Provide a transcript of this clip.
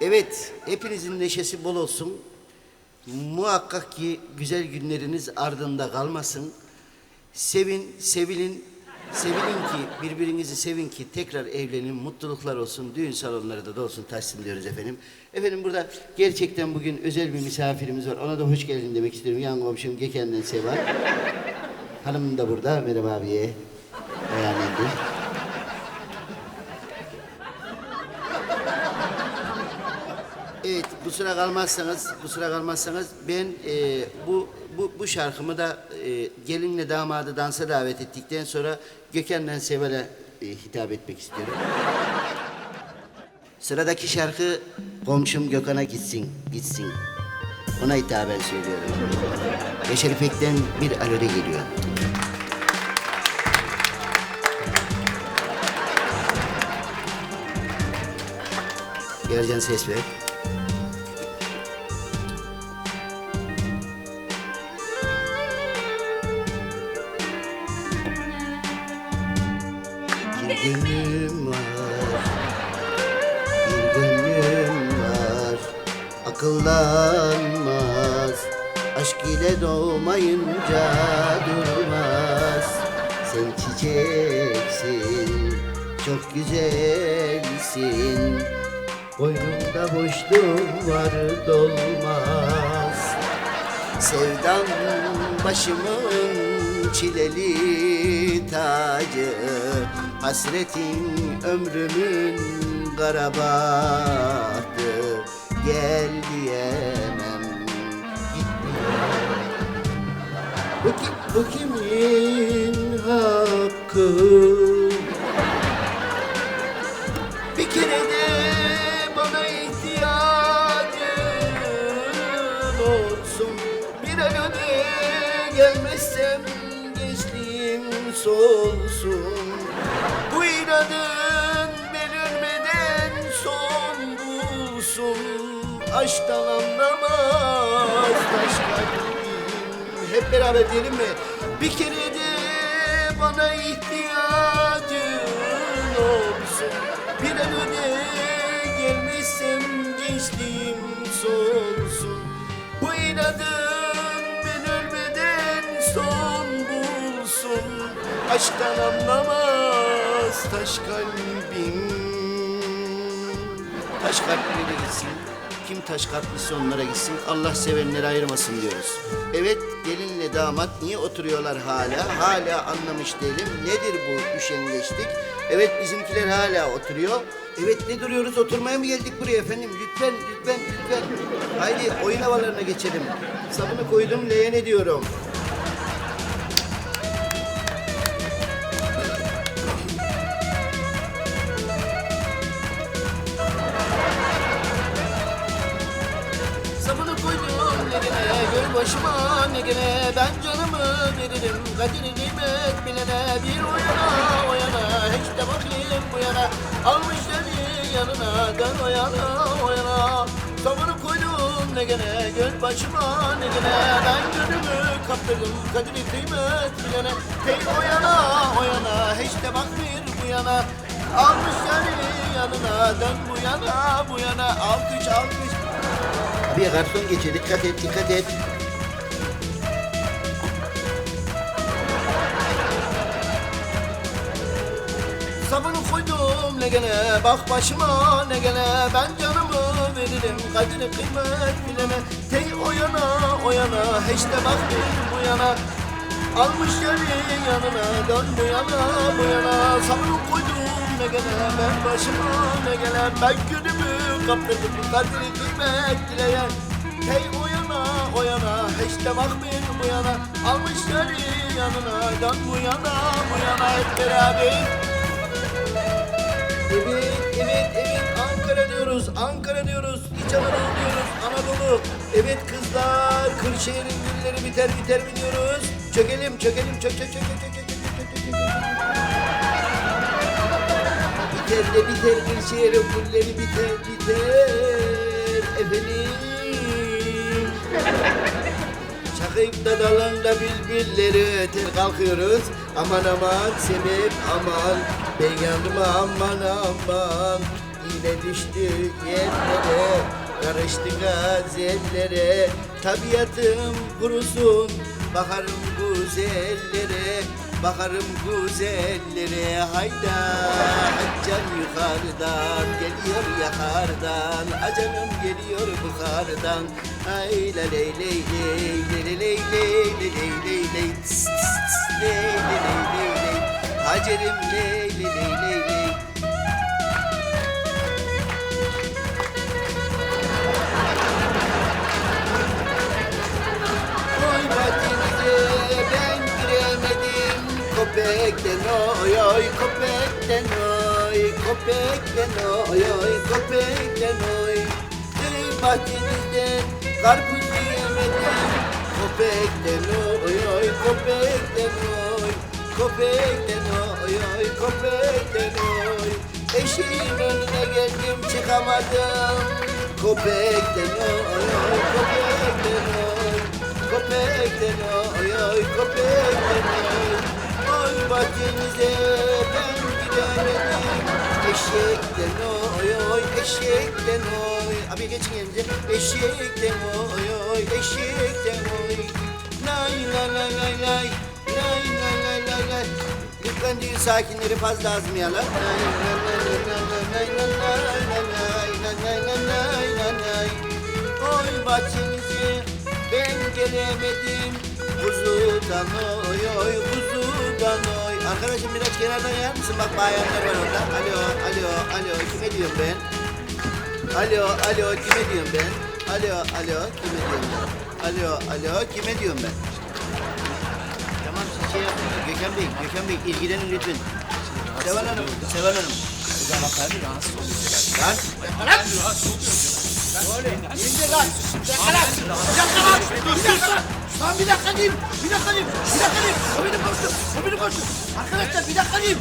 Evet, hepinizin neşesi bol olsun. Muhakkak ki güzel günleriniz ardında kalmasın. Sevin, sevilin, sevilin ki, birbirinizi sevin ki tekrar evlenin, mutluluklar olsun, düğün salonları da dolsun, taşsın diyoruz efendim. Efendim burada gerçekten bugün özel bir misafirimiz var. Ona da hoş geldin demek istiyorum. Yan komşum Geken'den Seva. Hanım da burada. Merhaba abiye. Beğendi. Evet, bu sıra kalmazsanız, bu sıra kalmazsanız ben e, bu bu bu şarkımı da e, gelinle damadı dansa davet ettikten sonra Gökhan'la Seval'e e, hitap etmek istiyorum. Sıradaki şarkı komşum Gökhan'a gitsin, gitsin. Ona hitaben söylüyorum. Yaşar İpek'ten bir alöre geliyor. Yarcan ses ver. Gönlüm var, gönlüm var, akıllanmaz. Aşk ile doğmayınca durmaz. Sen çiçeksin, çok güzelsin. Boynumda boşluğum var dolmaz. Sevdam başımın çileli tacı Hasretin ömrümün kara bahtı Gel diyemem. Gitmiyor Bu, ki- bu kimin hakkı? Bir kere de bana ihtiyacın olsun Bir an önce gelmezsem gençliğim solsun. Bu inadın ben ölmeden son bulsun. Aşktan anlamaz kalbim Hep beraber diyelim mi? Bir kere de bana ihtiyacın olsun. Bir an önce gelmezsem gençliğim solsun Aşktan anlamaz taş kalbim Taş kalplere gitsin. Kim taş kalpliyse onlara gitsin. Allah sevenleri ayırmasın diyoruz. Evet gelinle damat niye oturuyorlar hala? Hala anlamış değilim. Nedir bu üşengeçlik? Evet bizimkiler hala oturuyor. Evet ne duruyoruz? Oturmaya mı geldik buraya efendim? Lütfen, lütfen, lütfen. Haydi oyun havalarına geçelim. Sabunu koydum leğene diyorum. Negene Ben canımı veririm. Kaderi kıymet bilene Bir o yana o yana, hiç de bakayım bu yana. Almış seni yanına, dön o yana o yana. Sabunu koydum negene, göl başıma negene Ben gönlümü kaptırdım kaderi kıymet bilene. Hey o yana o yana, hiç de bakmıyor bu yana. Almış seni yanına, dön bu yana bu yana. Alkış alkış. Bir garson geçiyor. Dikkat et, dikkat et. Sabunu koydum ne gene, bak başıma ne gene? Ben canımı veririm, kadrini kıymet bilene Hey o yana, o yana, hiç de bak bu yana. Almış yeri yanına, dön bu yana, bu yana. Sabunu koydum ne gene, ben başıma ne gene? Ben günümü kaptırdım, kadrini kıymet dileyen Hey o yana, o yana, hiç de bakmayın bu yana. Almış yeri yanına, dön bu yana, bu yana. Hep beraber Ankara diyoruz. İç Anadolu diyoruz, Anadolu. Evet kızlar, Kırşehir'in gülleri biter biter mi diyoruz? Çökelim, çökelim, çök, çök, çök, çök, çök, çök, çök, çök. Biter de biter Kırşehir'in gülleri biter, biter. Efendim. Çakayıp da dalında bülbülleri öter kalkıyoruz. Aman aman sebep aman. Ben yandım aman aman ile düştük yerlere Karıştı gazellere Tabiatım kurusun Bakarım güzellere Bakarım güzellere Hayda Haccan yukarıdan Geliyor yakardan Acanım geliyor bukardan Ay la ley ley ley Ley ley ley ley ley ley ley Ley ley ley ley Hacerim ley ley ley ley Köpekten oy oy köpekten oy Köpekten oy oy köpekten oy Ey bahçenizden karpuz yiyemedim Köpekten oy oy köpekten oy Köpekten oy oy köpekten oy Eşeğin önüne geldim çıkamadım. Köpekten oy oy köpekten eşekten oy Abi geçin yerinize Eşekten oy oy eşekten oy Lay lay lay lay lay Lay lay lay lay lay Lütfen değil sakinleri fazla azmayalım. Lay lay lay lay lay lay lay lay lay lay lay lay lay lay. Oy bahçenize ben gelemedim Kuzudan oy oy kuzudan oy Arkadaşım biraz kenardan yer misin? Bak bayanlar var orada Alo alo alo kime diyorum ben? Alo alo kime diyorum ben? Alo alo kime diyorum ben? Alo alo kime diyorum ben? Tamam siz şey yapın. Gökhan Bey, Gökhan Bey ilgilenin lütfen. Seval Hanım, Seval Hanım. Lan, İndir lan. Yakala. Yakala. Bir dakika. Lan bir dakika diyeyim. Bir dakika diyeyim. Bir dakika diyeyim. O benim koştum. O benim koştum. Arkadaşlar bir dakika diyeyim.